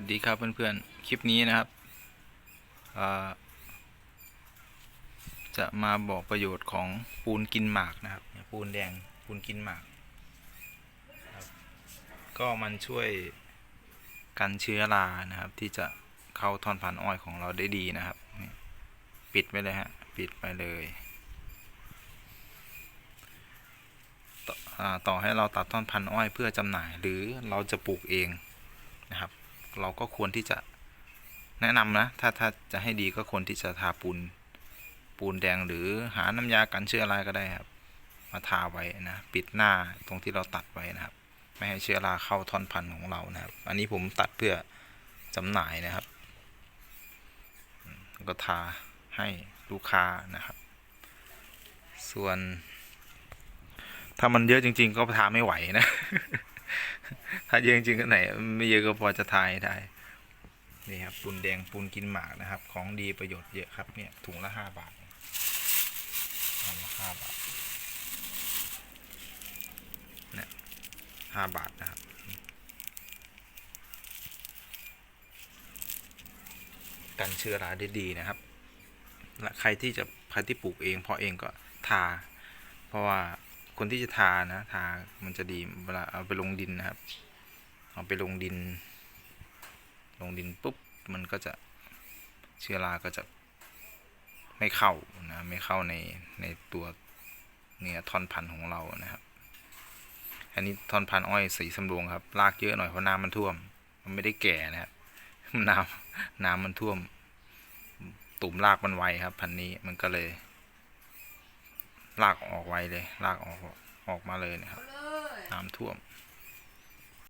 วัสดีครับเพื่อนๆ คลิปนี้นะครับจะมาบอกประโยชน์ของปูนกินหมากนะครับ ปูนแดงปูนกินหมากครับก็มันช่วยกันเชื้อรานะครับ ที่จะเข้าท่อนพันธุ์อ้อยของเราได้ดีนะครับ ปิดไว้เลยฮะ ปิดไปเลยต่ออาต่อให้เราตัดท่อนพันธุ์อ้อยเพื่อจำหน่ายหรือเราจะปลูกเองนะครับ เราก็ควรที่จะแนะนำนะ ถ้าถ้าจะให้ดีก็ควรที่จะทาปูนปูนแดงหรือหาน้ำยากันเชื้อราก็ได้ครับ มาทาไว้นะ ปิดหน้าตรงที่เราตัดไว้นะครับ ไม่ให้เชื้อราเข้าท่อนพันธุ์ของเรานะครับ อันนี้ผมตัดเพื่อจำหน่ายนะครับ ก็ทาให้ลูกค้านะครับ ส่วน ถ้ามันเยอะจริง ๆ ก็ทาไม่ไหวนะ ถ้าเยอะจริงก็ไหน ไม่เยอะก็พอจะทายได้ นี่ครับปูนแดงปูนกินหมากนะครับ ของดีประโยชน์เยอะครับเนี่ยถุงละห้าบาทเอาละห้าบาทเนี่ยห้าบาทนะครับกันเชื้อราได้ดีนะครับ และใครที่จะใครที่ปลูกเองเพาะเองก็ทา เพราะว่า คนที่จะทานะทามันจะดีเวลาเอาไปลงดินนะครับ เอาไปลงดิน ลงดินปุ๊บมันก็จะเชื้อราก็จะไม่เข้านะไม่เข้าในในตัวเนี่ยท่อนพันธุ์ของเรานะครับ อันนี้ท่อนพันธุ์อ้อยสีสำรวงครับรากเยอะหน่อยเพราะน้ำมันท่วม มันไม่ได้แก่นะครับน้ำน้ำมันท่วม ตุ่มรากมันไวครับ พันธุ์นี้มันก็เลย รากออกไวเลยรากออกออกมาเลยนะครับเลยน้ำท่วม